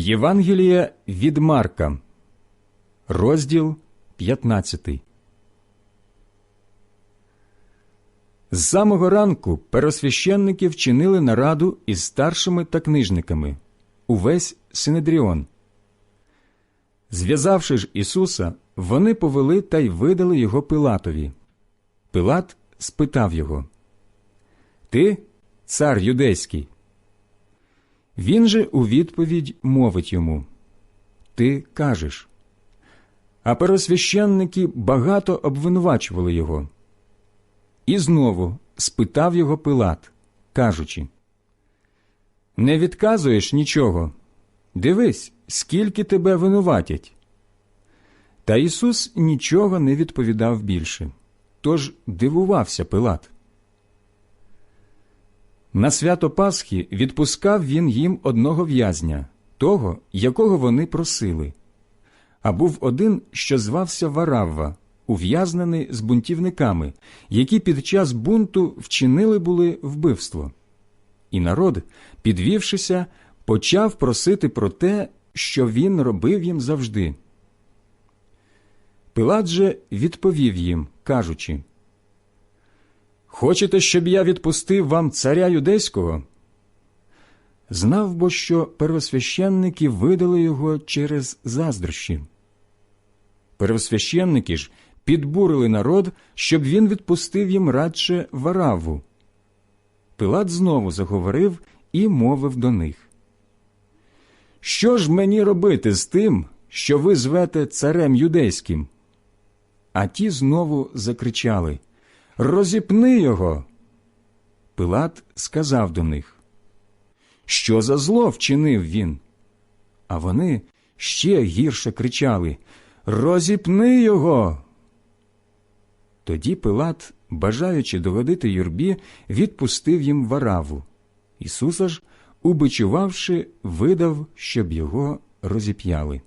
Євангелія від Марка, розділ 15. З самого ранку перосвященники вчинили нараду із старшими та книжниками увесь Синедріон. Зв'язавши ж Ісуса, вони повели та й видали його Пилатові. Пилат спитав його Ти цар юдейський? Він же у відповідь мовить йому Ти кажеш. А пересвященники багато обвинувачували його. І знову спитав його Пилат, кажучи Не відказуєш нічого. Дивись, скільки тебе винуватять. Та Ісус нічого не відповідав більше, тож дивувався Пилат. На свято Пасхи відпускав він їм одного в'язня, того, якого вони просили. А був один, що звався Варавва, ув'язнений з бунтівниками, які під час бунту вчинили були вбивство. І народ, підвівшися, почав просити про те, що він робив їм завжди. Пилат же відповів їм, кажучи Хочете, щоб я відпустив вам царя юдейського? Знав бо, що первосвященники видали його через заздрощі. Первосвященники ж підбурили народ, щоб він відпустив їм радше вараву. Пилат знову заговорив і мовив до них. Що ж мені робити з тим, що ви звете царем юдейським? А ті знову закричали Розіпни його. Пилат сказав до них, Що за зло вчинив він? А вони ще гірше кричали Розіпни його. Тоді Пилат, бажаючи догодити юрбі, відпустив їм вараву. Ісуса ж, убичувавши, видав, щоб його розіп'яли.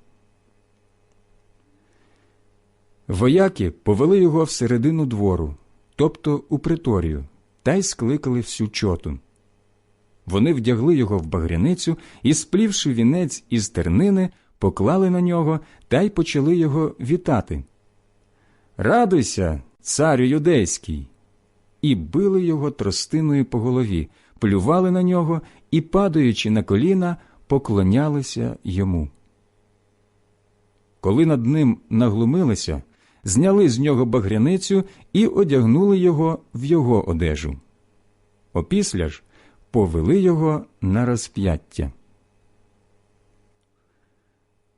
Вояки повели його всередину двору, тобто у приторію, та й скликали всю чоту. Вони вдягли його в багряницю і, сплівши вінець із тернини, поклали на нього та й почали його вітати. Радуйся, царю юдейський! І били його тростиною по голові, плювали на нього і, падаючи на коліна, поклонялися йому. Коли над ним наглумилися, зняли з нього багряницю і одягнули його в його одежу. Опісля ж повели його на розп'яття.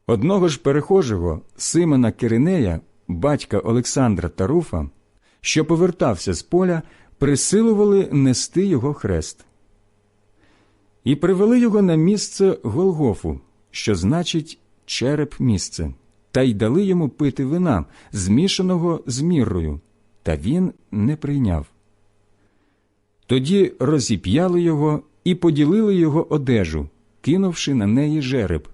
Одного ж перехожого Симона Киринея, батька Олександра Таруфа, що повертався з поля, присилували нести його хрест. І привели його на місце Голгофу, що значить череп місце та й дали йому пити вина, змішаного з міррою, та він не прийняв. Тоді розіп'яли його і поділили його одежу, кинувши на неї жереб.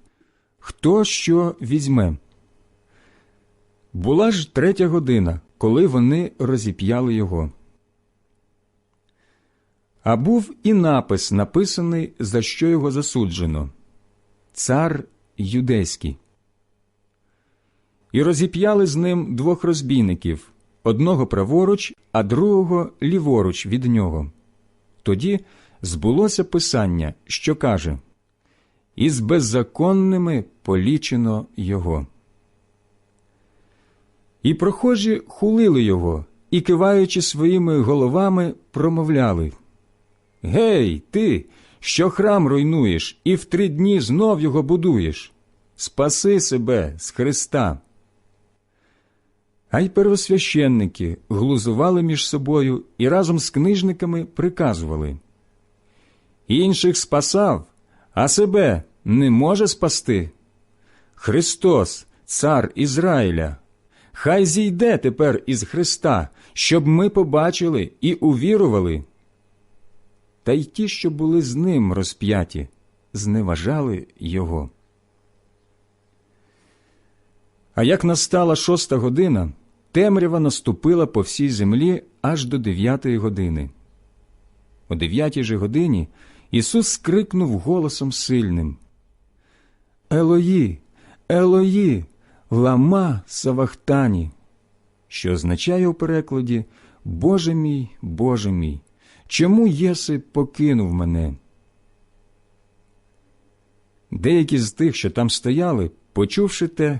Хто що візьме? Була ж третя година, коли вони розіп'яли його. А був і напис, написаний, за що його засуджено Цар юдейський і розіп'яли з ним двох розбійників одного праворуч, а другого ліворуч від нього. Тоді збулося писання, що каже Із беззаконними полічено його. І прохожі хулили його і, киваючи своїми головами, промовляли Гей, ти, що храм руйнуєш, і в три дні знов його будуєш. Спаси себе з Христа. А й первосвященники глузували між собою і разом з книжниками приказували Інших спасав, а себе не може спасти. Христос, Цар Ізраїля, хай зійде тепер із Христа, щоб ми побачили і увірували. Та й ті, що були з ним розп'яті, зневажали його. А як настала шоста година, темрява наступила по всій землі аж до дев'ятої години. О дев'ятій же годині Ісус скрикнув голосом сильним Елої, Елої, лама Савахтані, що означає у перекладі Боже мій, Боже мій, чому єси покинув мене? Деякі з тих, що там стояли, почувши те,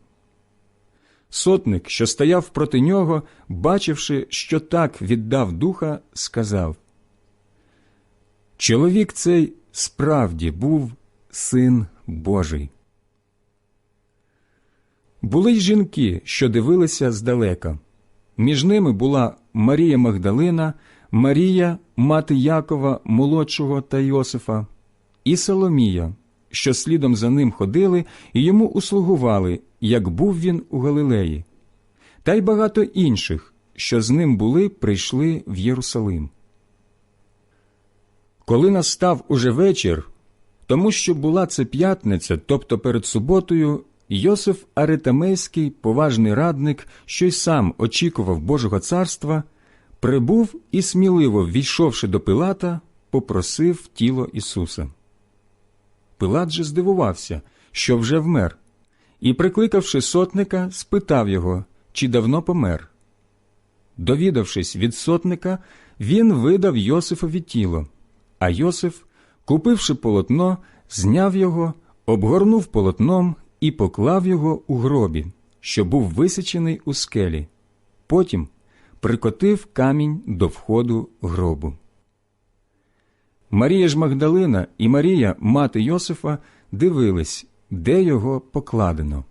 Сотник, що стояв проти нього, бачивши, що так віддав духа, сказав Чоловік цей справді був син Божий. Були й жінки, що дивилися здалека. Між ними була Марія Магдалина, Марія, мати Якова, молодшого та Йосифа, і Соломія, що слідом за ним ходили і йому услугували, як був він у Галилеї, та й багато інших, що з ним були, прийшли в Єрусалим. Коли настав уже вечір, тому що була це п'ятниця, тобто перед суботою, Йосиф Аритамейський, поважний радник, що й сам очікував Божого царства, прибув і сміливо, ввійшовши до Пилата, попросив тіло Ісуса. Пилат же здивувався, що вже вмер, і, прикликавши сотника, спитав його, чи давно помер. Довідавшись від сотника, він видав Йосифові тіло, а Йосиф, купивши полотно, зняв його, обгорнув полотном і поклав його у гробі, що був висічений у скелі. Потім прикотив камінь до входу гробу. Марія ж Магдалина і Марія, мати Йосифа, дивились, де його покладено.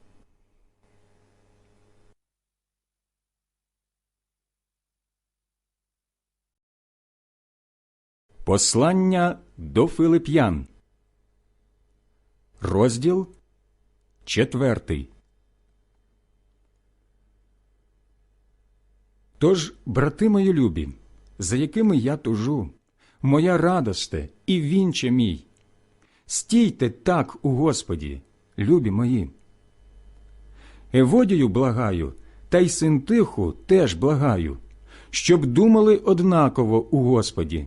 Послання до Филип'ян. Розділ четвертий. Тож, брати мої любі, за якими я тужу, моя радосте і вінче мій, стійте так у Господі, любі мої. Еводію благаю, та й синтиху теж благаю, щоб думали однаково у Господі.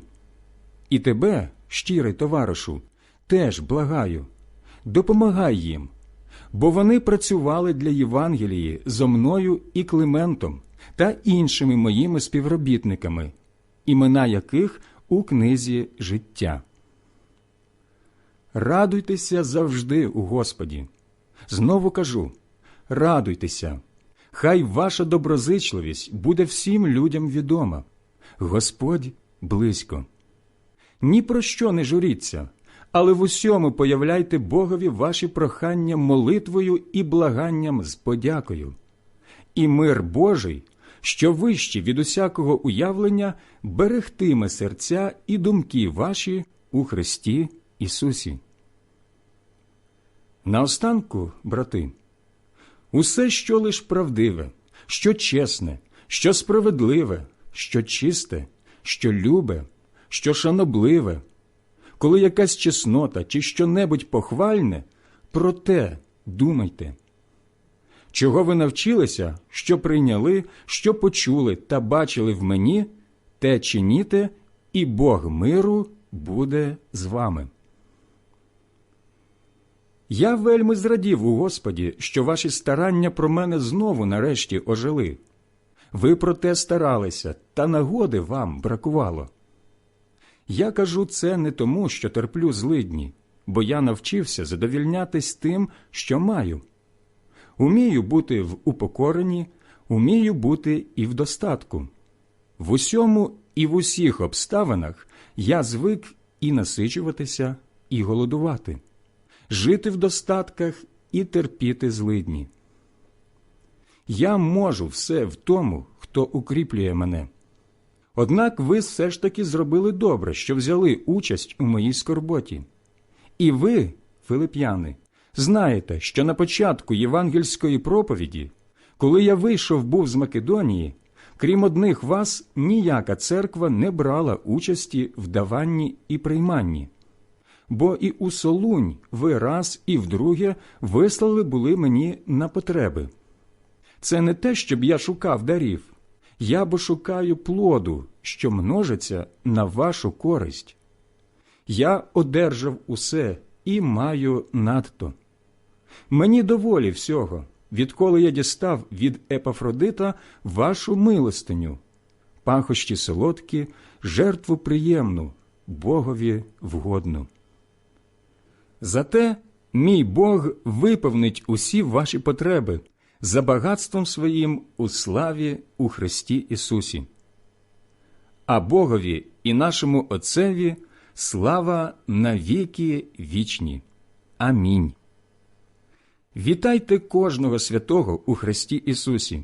І тебе, щирий товаришу, теж благаю, допомагай їм, бо вони працювали для Євангелії зо мною і Климентом та іншими моїми співробітниками, імена яких у книзі життя. Радуйтеся завжди у Господі. Знову кажу радуйтеся, хай ваша доброзичливість буде всім людям відома. Господь близько. Ні про що не журіться, але в усьому появляйте Богові ваші прохання молитвою і благанням з подякою. І мир Божий, що вищий від усякого уявлення, берегтиме серця і думки ваші у Христі Ісусі. Наостанку, брати, усе, що лиш правдиве, що чесне, що справедливе, що чисте, що любе, що шанобливе, коли якась чеснота чи що-небудь похвальне, про те думайте. Чого ви навчилися, що прийняли, що почули та бачили в мені, те чиніте, і Бог миру буде з вами. Я вельми зрадів у Господі, що ваші старання про мене знову нарешті ожили. Ви про те старалися, та нагоди вам бракувало. Я кажу це не тому, що терплю злидні, бо я навчився задовільнятись тим, що маю. Умію бути в упокоренні, умію бути і в достатку. В усьому і в усіх обставинах я звик і насичуватися, і голодувати, жити в достатках і терпіти злидні. Я можу все в тому, хто укріплює мене. Однак ви все ж таки зробили добре, що взяли участь у моїй скорботі. І ви, филип'яни, Знаєте, що на початку євангельської проповіді, коли я вийшов був з Македонії, крім одних вас, ніяка церква не брала участі в даванні і прийманні. Бо і у Солунь ви раз і вдруге вислали були мені на потреби. Це не те, щоб я шукав дарів, я бо шукаю плоду, що множиться на вашу користь. Я одержав усе і маю надто. Мені доволі всього, відколи я дістав від Епафродита вашу милостиню, пахощі солодкі, жертву приємну, Богові вгодну. Зате мій Бог виповнить усі ваші потреби за багатством своїм у славі у Христі Ісусі. А Богові і нашому Отцеві слава навіки вічні. Амінь. Вітайте кожного святого у Христі Ісусі.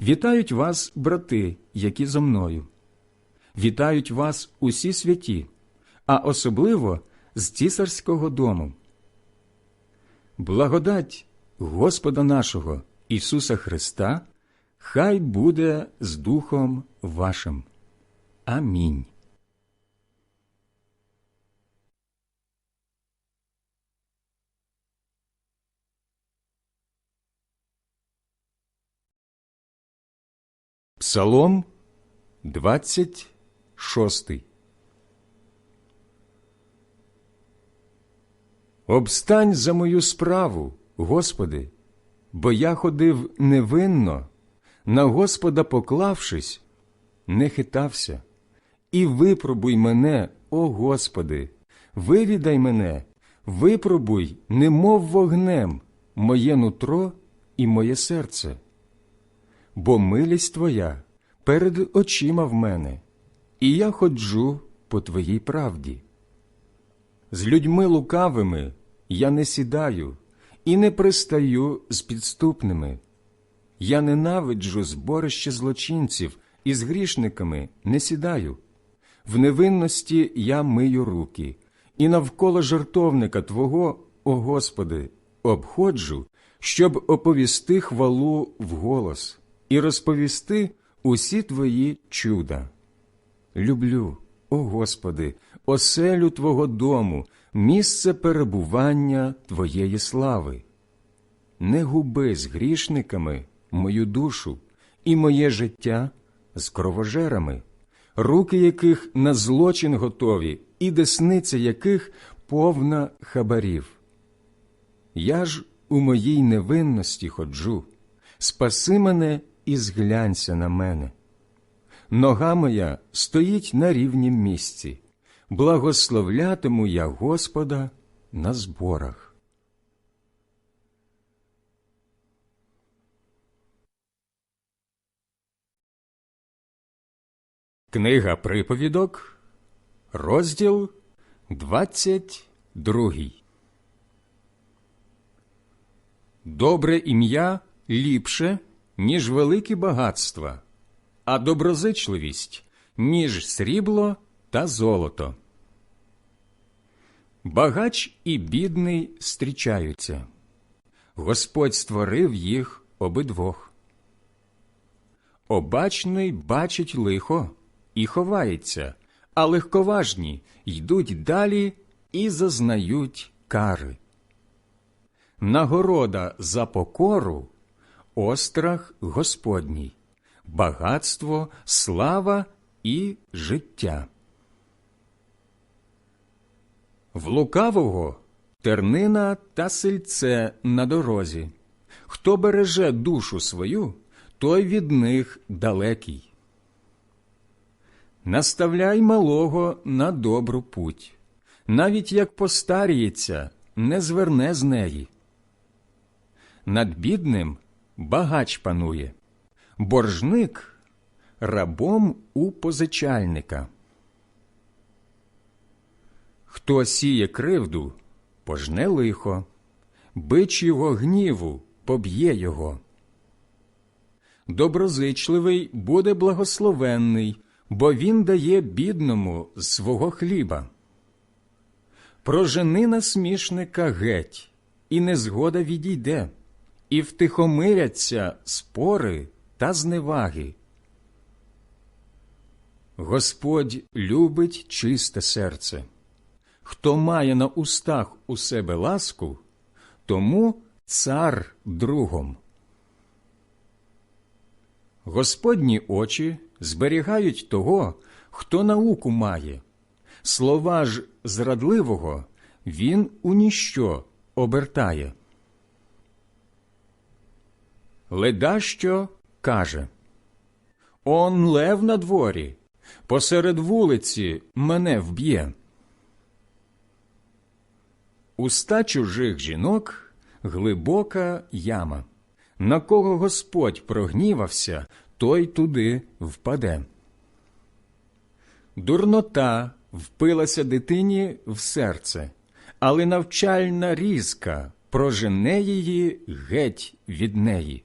Вітають вас, брати, які зо мною. Вітають вас усі святі, а особливо з цісарського дому. Благодать Господа нашого Ісуса Христа хай буде з Духом вашим. Амінь. Псалом 26 Обстань за мою справу, Господи, бо я ходив невинно, на Господа поклавшись, не хитався. І випробуй мене, о Господи, вивідай мене, випробуй, немов вогнем, моє нутро і моє серце. Бо милість Твоя перед очима в мене, і я ходжу по Твоїй правді. З людьми лукавими я не сідаю і не пристаю з підступними. Я ненавиджу зборище злочинців і з грішниками не сідаю. В невинності я мию руки, і навколо жартовника Твого, о Господи, обходжу, щоб оповісти хвалу вголос і розповісти усі Твої чуда. Люблю, о Господи, оселю Твого дому, місце перебування Твоєї слави. Не губи з грішниками мою душу і моє життя з кровожерами, руки яких на злочин готові, і десниця яких повна хабарів. Я ж у моїй невинності ходжу, спаси мене і зглянься на мене. Нога моя стоїть на рівнім місці, благословлятиму я Господа на зборах. Книга приповідок, розділ 22. Добре ім'я ліпше, ніж великі багатства, а доброзичливість, ніж срібло та золото. Багач і бідний зустрічаються. Господь створив їх обидвох. Обачний бачить лихо і ховається, а легковажні йдуть далі і зазнають кари. Нагорода за покору острах Господній, багатство, слава і життя. В лукавого тернина та сельце на дорозі. Хто береже душу свою, той від них далекий. Наставляй малого на добру путь, навіть як постаріється, не зверне з неї. Над бідним багач панує, боржник рабом у позичальника. Хто сіє кривду, пожне лихо, бич його гніву поб'є його. Доброзичливий буде благословенний, бо він дає бідному свого хліба. Прожени насмішника геть, і незгода відійде, і втихомиряться спори та зневаги. Господь любить чисте серце. Хто має на устах у себе ласку, тому цар другом. Господні очі зберігають того, хто науку має. Слова ж зрадливого він у ніщо обертає. Ледащо каже Он лев на дворі, посеред вулиці мене вб'є. Уста чужих жінок глибока яма. На кого Господь прогнівався, той туди впаде. Дурнота впилася дитині в серце, але навчальна різка прожене її геть від неї.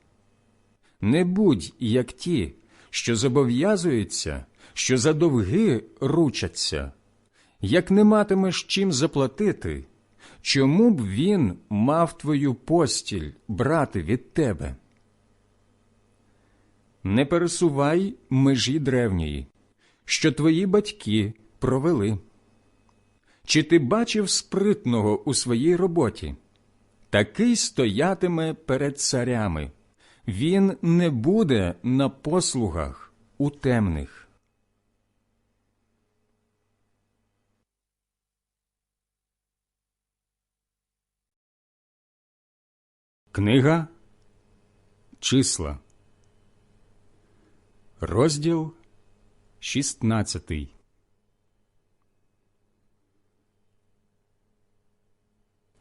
Не будь як ті, що зобов'язуються, що за довги ручаться. Як не матимеш чим заплатити, чому б він мав твою постіль брати від тебе? Не пересувай межі древньої, що твої батьки провели. Чи ти бачив спритного у своїй роботі? Такий стоятиме перед царями. Він не буде на послугах у темних. Книга. Числа. Розділ 16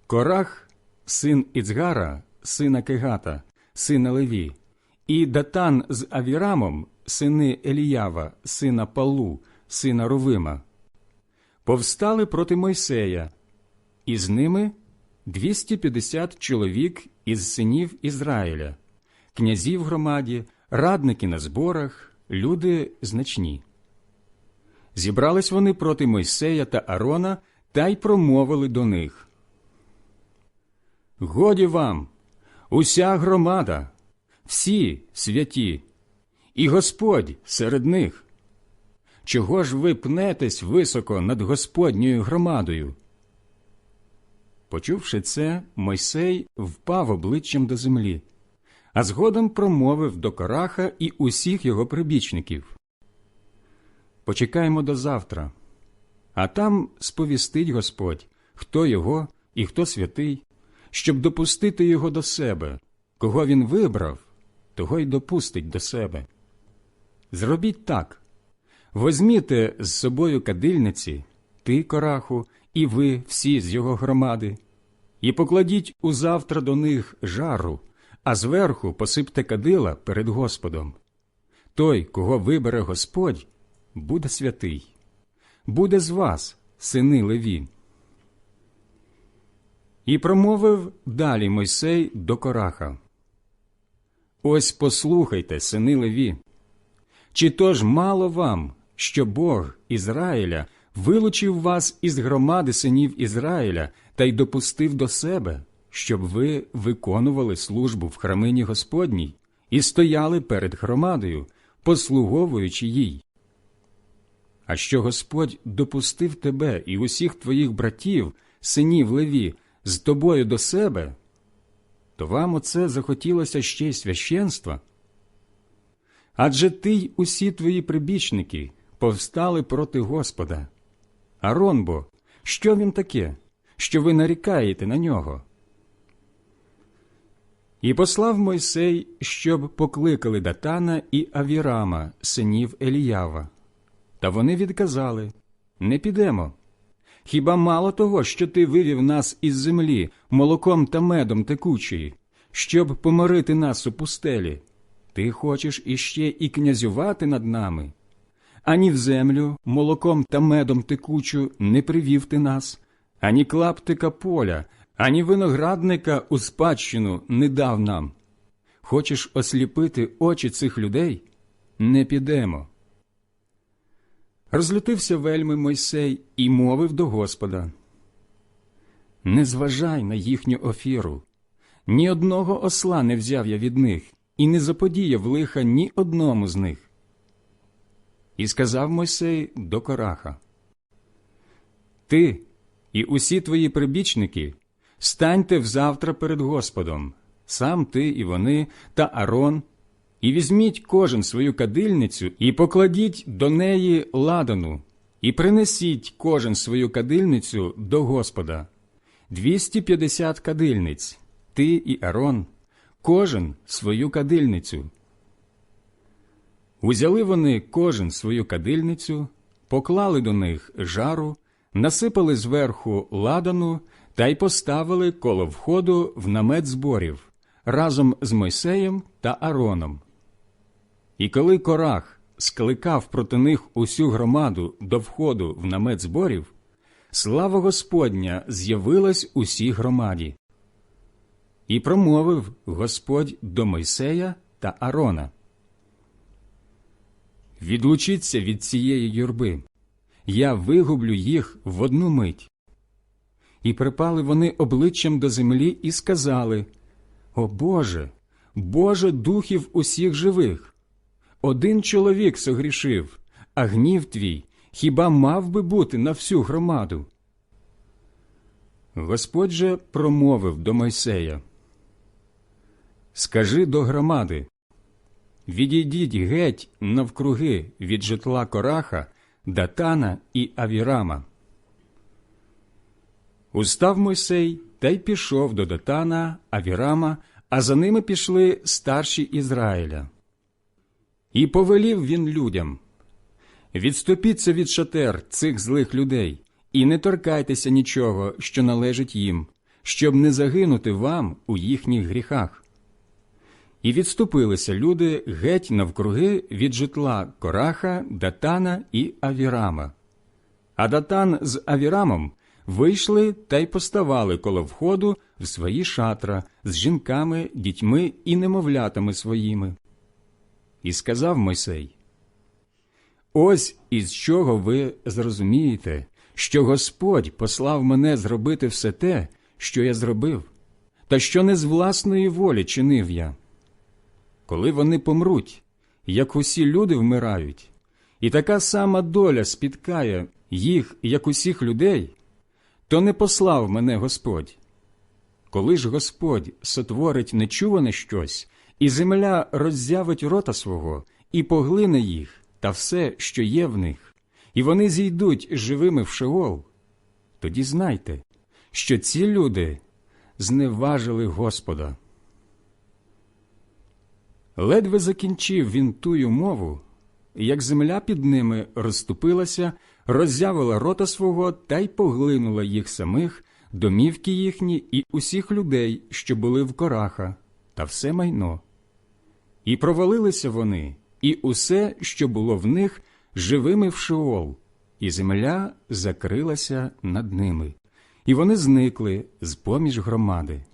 Корах, син Іцгара, сина Кегата, сина Леві, і Датан з Авірамом, сини Еліява, сина Палу, сина Ровима, повстали проти Мойсея, і з ними 250 чоловік із синів Ізраїля, князів громаді, радники на зборах, люди значні. Зібрались вони проти Мойсея та Арона та й промовили до них. Годі вам, уся громада, всі святі, і Господь серед них. Чого ж ви пнетесь високо над Господньою громадою? Почувши це, Мойсей впав обличчям до землі, а згодом промовив до Кораха і усіх його прибічників. Почекаємо до завтра, а там сповістить Господь, хто його і хто святий, щоб допустити його до себе, кого він вибрав, того й допустить до себе. Зробіть так возьміте з собою кадильниці, ти, кораху, і ви всі з його громади, і покладіть узавтра до них жару, а зверху посипте кадила перед Господом. Той, кого вибере Господь, буде святий, буде з вас, сини Леві. І промовив далі Мойсей до Кораха. Ось послухайте, сини Леві. Чи то ж мало вам, що Бог Ізраїля вилучив вас із громади синів Ізраїля та й допустив до себе, щоб ви виконували службу в храмині Господній і стояли перед громадою, послуговуючи їй? А що Господь допустив тебе і усіх твоїх братів, синів Леві, з тобою до себе, то вам оце захотілося ще й священства? Адже ти й усі твої прибічники повстали проти Господа. Арон бо, що він таке, що ви нарікаєте на нього? І послав Мойсей, щоб покликали Датана і Авірама, синів Еліява. Та вони відказали не підемо. Хіба мало того, що ти вивів нас із землі молоком та медом текучої, щоб поморити нас у пустелі? Ти хочеш іще і князювати над нами? Ані в землю молоком та медом текучу не привів ти нас, ані клаптика поля, ані виноградника у спадщину не дав нам. Хочеш осліпити очі цих людей? Не підемо. Розлютився вельми Мойсей і мовив до Господа. Не зважай на їхню офіру. Ні одного осла не взяв я від них, і не заподіяв лиха ні одному з них. І сказав Мойсей до Кораха Ти і усі твої прибічники станьте взавтра перед Господом, сам ти і вони та Арон, і візьміть кожен свою кадильницю і покладіть до неї ладану, і принесіть кожен свою кадильницю до Господа. Двісті п'ятдесят кадильниць, ти і Арон, кожен свою кадильницю. Узяли вони кожен свою кадильницю, поклали до них жару, насипали зверху ладану та й поставили коло входу в намет зборів разом з Мойсеєм та Ароном. І коли Корах скликав проти них усю громаду до входу в намет зборів, слава Господня з'явилась усій громаді. І промовив Господь до Мойсея та Арона. Відлучіться від цієї юрби, я вигублю їх в одну мить. І припали вони обличчям до землі і сказали О Боже, Боже духів усіх живих! Один чоловік согрішив, а гнів твій хіба мав би бути на всю громаду? Господь же промовив до Мойсея Скажи до громади Відійдіть геть навкруги від житла Кораха, Датана і Авірама. Устав Мойсей та й пішов до Датана, Авірама, а за ними пішли старші Ізраїля. І повелів він людям Відступіться від шатер цих злих людей, і не торкайтеся нічого, що належить їм, щоб не загинути вам у їхніх гріхах. І відступилися люди геть навкруги від житла Кораха, Датана і Авірама. А Датан з Авірамом вийшли та й поставали коло входу в свої шатра з жінками, дітьми і немовлятами своїми. І сказав Мойсей Ось із чого ви зрозумієте, що Господь послав мене зробити все те, що я зробив, та що не з власної волі чинив я. Коли вони помруть, як усі люди вмирають, і така сама доля спіткає їх, як усіх людей, то не послав мене Господь. Коли ж Господь сотворить нечуване щось, і земля роззявить рота свого, і поглине їх та все, що є в них, і вони зійдуть живими в Шеол, тоді знайте, що ці люди зневажили Господа. Ледве закінчив він тую мову, як земля під ними розступилася, роззявила рота свого та й поглинула їх самих, домівки їхні і усіх людей, що були в кораха, та все майно. І провалилися вони, і усе, що було в них, живими в Шеол, і земля закрилася над ними, і вони зникли з поміж громади.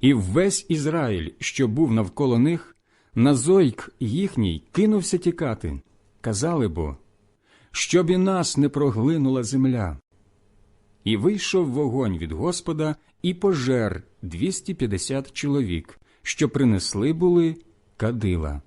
І весь Ізраїль, що був навколо них, на зойк їхній кинувся тікати. Казали бо, щоб і нас не проглинула земля. І вийшов вогонь від Господа і пожер 250 чоловік, що принесли були кадила.